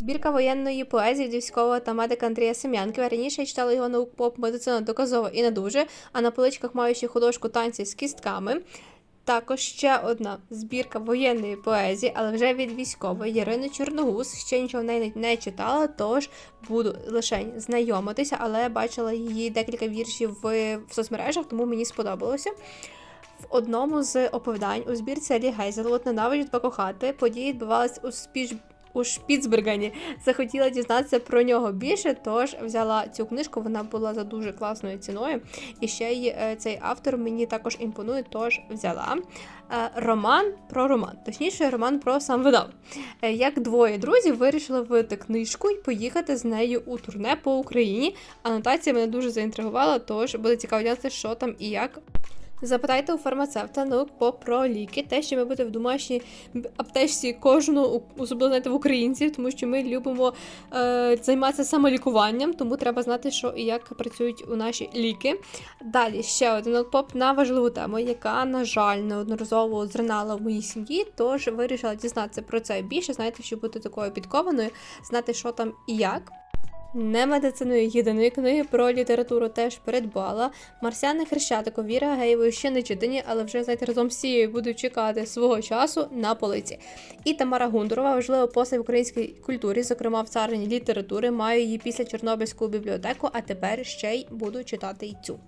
Збірка воєнної поезії військового та медика Андрія Сем'янкова. Раніше я читала його наук поп медицина доказова і не дуже, а на поличках маючи художку танці з кістками. Також ще одна збірка воєнної поезії, але вже від військової Ірини Чорногуз. Ще нічого в неї не читала, тож буду лише знайомитися, але бачила її декілька віршів в, в соцмережах, тому мені сподобалося. В одному з оповідань у збірці Елі Гейзел «От ненавиджу тебе кохати. Події відбувались у спіч. У Шпіцбергені захотіла дізнатися про нього більше, тож взяла цю книжку. Вона була за дуже класною ціною. І ще й е, цей автор мені також імпонує, тож взяла Е, роман про роман, точніше, роман про сам видав. Е, Як двоє друзів вирішили видати книжку і поїхати з нею у турне по Україні. Анотація мене дуже заінтригувала, тож буде цікаво дізнатися, що там і як. Запитайте у фармацевта наук по про ліки, те, що ми буде в домашній аптечці кожного, особливо знаєте, в українців, тому що ми любимо е, займатися самолікуванням, тому треба знати, що і як працюють у наші ліки. Далі ще один наук-поп на важливу тему, яка, на жаль, неодноразово зринала в моїй сім'ї, тож вирішила дізнатися про це більше, знаєте, щоб бути такою підкованою, знати, що там і як. Не медициною єдиної книги про літературу теж передбала. Марсіани Хрещатико, Віра Геєвої ще не читані, але вже знаєте, разом з сією будуть чекати свого часу на полиці. І Тамара Гундурова, важлива постать в українській культурі, зокрема в царині літератури, маю її після Чорнобильську бібліотеку, а тепер ще й буду читати й цю.